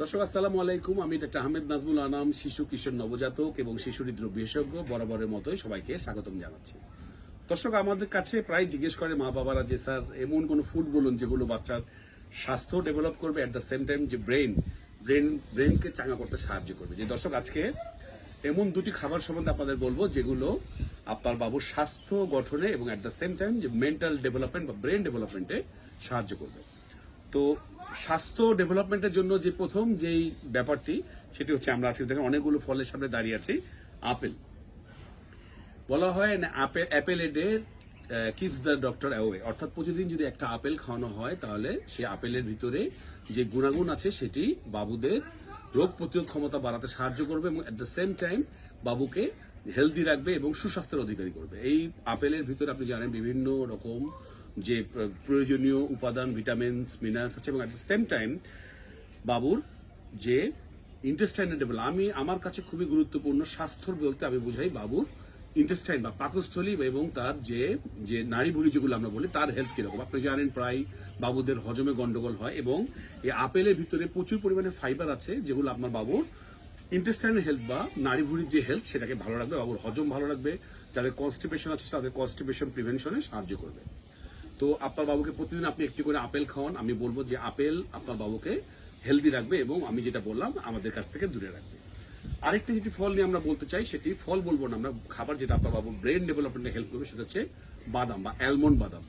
দর্শক, আসসালামু আলাইকুম। আমি ডাক্তার আহমেদ নাজমুল আনাম, শিশু, কিশোর, নবজাতক এবং শিশু হৃদরোগ বিশেষজ্ঞ বরাবরের মতোই সবাইকে স্বাগতম জানাচ্ছি। দর্শক, আমাদের কাছে প্রায় জিজ্ঞেস করে মা বাবারা যে, স্যার, এমন কোন ফুড বলুন যেগুলো বাচ্চার স্বাস্থ্য ডেভেলপ করবে অ্যাট দ্য সেম টাইম যে ব্রেন ব্রেন ব্রেনকে চাঙ্গা করতে সাহায্য করবে। যে দর্শক, আজকে এমন দুটি খাবার সম্বন্ধে আপনাদের বলব যেগুলো আপনার বাবুর স্বাস্থ্য গঠনে এবং অ্যাট দ্য সেম টাইম যে মেন্টাল ডেভেলপমেন্ট বা ব্রেন ডেভেলপমেন্টে সাহায্য করবে। তো স্বাস্থ্য ডেভেলপমেন্টের জন্য যে প্রথম যেই ব্যাপারটি, সেটি হচ্ছে আমরা আজকে দেখেন অনেকগুলো ফলের সামনে দাঁড়িয়ে আছি। আপেল। বলা হয় না, apple, apple a day keeps the doctor away অর্থাৎ প্রতিদিন যদি একটা আপেল খাওয়ানো হয়, তাহলে সেই আপেলের ভিতরে যে গুণাগুণ আছে, সেটি বাবুদের রোগ প্রতিরোধ ক্ষমতা বাড়াতে সাহায্য করবে এবং অ্যাট দ্য সেম টাইম বাবুকে হেলদি রাখবে এবং সুস্বাস্থ্যের অধিকারী করবে। এই আপেলের ভিতরে আপনি জানেন বিভিন্ন রকম যে প্রয়োজনীয় উপাদান ভিটামিনস মিনারেলস আছে এবং অ্যাট দ্য সেম টাইম বাবুর যে ইন্টেস্টাইনের ডেভেলপ আমি, আমার কাছে খুবই গুরুত্বপূর্ণ স্বাস্থ্য বলতে আমি বুঝাই বাবুর ইন্টেস্টাইন বা পাকস্থলী এবং তার যে যে নারী ভুড়ি যেগুলো আমরা বলি, তার হেলথ কীরকম? আপনি জানেন প্রায় বাবুদের হজমে গন্ডগোল হয় এবং এই আপেলের ভিতরে প্রচুর পরিমাণে ফাইবার আছে যেগুলো আপনার বাবুর ইন্টেস্টাইনের হেলথ বা নারী ভুড়ির যে হেলথ সেটাকে ভালো রাখবে, বাবুর হজম ভালো রাখবে, যাদের কনস্টিপেশন আছে তাদের কনস্টিপেশন প্রিভেনশনে সাহায্য করবে। তো আপনার বাবুকে প্রতিদিন আপনি একটি করে আপেল খাওয়ান। আমি বলব যে আপেল আপনার বাবুকে হেলদি রাখবে এবং আমি যেটা বললাম, আমাদের কাছ থেকে দূরে রাখবে। আরেকটা যেটি ফল নিয়ে আমরা বলতে চাই, সেটি ফল বলব না, আমরা খাবার যেটা আপনার বাবু ব্রেন ডেভেলপমেন্টে হেল্প করবে, সেটা হচ্ছে বাদাম বা অ্যালমন্ড বাদাম।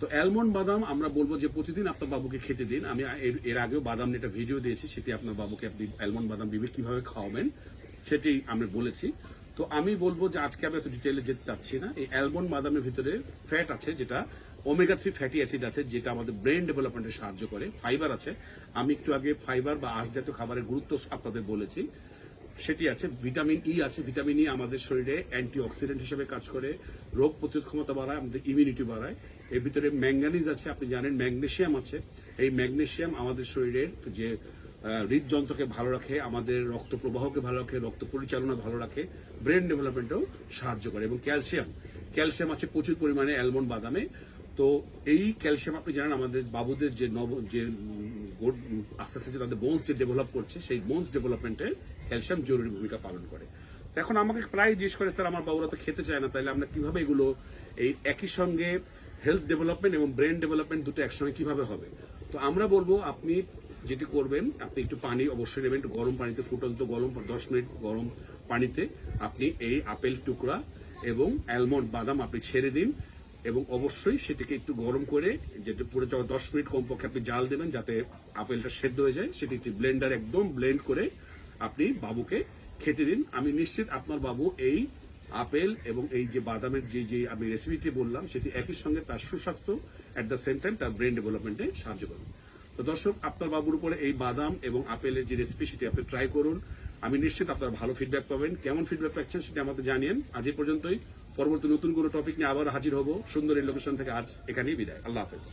তো অ্যালমন্ড বাদাম আমরা বলব যে প্রতিদিন আপনার বাবুকে খেতে দিন। আমি এর- আগেও বাদাম নিয়ে একটা ভিডিও দিয়েছি, সেটি আপনার বাবুকে আপনি অ্যালমন্ড বাদাম বিবে কীভাবে খাওয়াবেন, সেটি আমি বলেছি। তো আমি বলব যে আজকে আমি এত ডিটেলে যেতে চাচ্ছি না। এই অ্যালমন্ড বাদামের ভিতরে ফ্যাট আছে, যেটা ওমেগা থ্রি ফ্যাটি অ্যাসিড আছে, যেটা আমাদের ব্রেন ডেভেলপমেন্টে সাহায্য করে। ফাইবার আছে। আমি একটু আগে ফাইবার বা আঁশ জাতীয় খাবারের গুরুত্ব আপনাদের বলেছি। সেটি আছে ভিটামিন ই আছে। ভিটামিন ই আমাদের শরীরে অ্যান্টি অক্সিডেন্ট হিসেবে কাজ করে, রোগ প্রতিরোধ ক্ষমতা বাড়ায়, আমাদের ইমিউনিটি বাড়ায়। এর ভিতরে ম্যাঙ্গানিজ আছে, আপনি জানেন ম্যাগনেশিয়াম আছে। এই ম্যাগনেশিয়াম আমাদের শরীরের যে হৃদযন্ত্রকে ভালো রাখে, আমাদের রক্ত প্রবাহকে ভালো রাখে, রক্ত পরিচালনা ভালো রাখে ব্রেন ডেভেলপমেন্টেও সাহায্য করে। এবং ক্যালসিয়াম ক্যালসিয়াম আছে প্রচুর পরিমাণে অ্যালমন্ড বাদামে। তো এই ক্যালসিয়াম আপনি জানেন, আমাদের বাবুদের যে নব, যে আস্তে আস্তে তাদের বোনস যে ডেভেলপ করছে, সেই বোনস ডেভেলপমেন্টে ক্যালসিয়াম জরুরি ভূমিকা পালন করে। এখন আমাকে প্রায় জিজ্ঞেস করে, স্যার, আমার বাবুরা তো খেতে চায় না, তাহলে আমরা কীভাবে এগুলো, এই একই সঙ্গে হেলথ ডেভেলপমেন্ট এবং ব্রেন ডেভেলপমেন্ট দুটো একসঙ্গে কীভাবে হবে? তো আমরা বলব, আপনি যেটি করবেন, আপনি একটু পানি অবশ্যই নেবেন, একটু গরম পানিতে ফুটন্ত গরম, দশ মিনিট গরম পানিতে আপনি এই আপেল টুকরা এবং অ্যালমন্ড বাদাম আপনি ছেড়ে দিন এবং অবশ্যই সেটিকে একটু গরম করে যেটা পুরো যখন দশ মিনিট কমপক্ষে আপনি জাল দেবেন যাতে আপেলটা সেদ্ধ হয়ে যায়, সেটি একটি ব্লেন্ডার একদম ব্লেন্ড করে আপনি বাবুকে খেতে দিন। আমি নিশ্চিত আপনার বাবু এই আপেল এবং এই যে বাদামের যে যে আমি রেসিপিটি বললাম, সেটি একই সঙ্গে তার সুস্বাস্থ্য অ্যাট দ্য সেম টাইম তার ব্রেন ডেভেলপমেন্টে সাহায্য করবে। তো দর্শক, আপনার বাবুর উপরে এই বাদাম এবং আপেলের যে রেসিপি সেটি আপনি ট্রাই করুন। আমি নিশ্চিত আপনারা ভালো ফিডব্যাক পাবেন। কেমন ফিডব্যাক পাচ্ছেন সেটা আমাদের জানিয়েন। আজ পর্যন্তই। পরবর্তী নতুন কোনো টপিক নিয়ে আবার হাজির হব। সুন্দর এই লোকেশন থেকে আজ এখানেই বিদায়। আল্লাহ হাফেজ।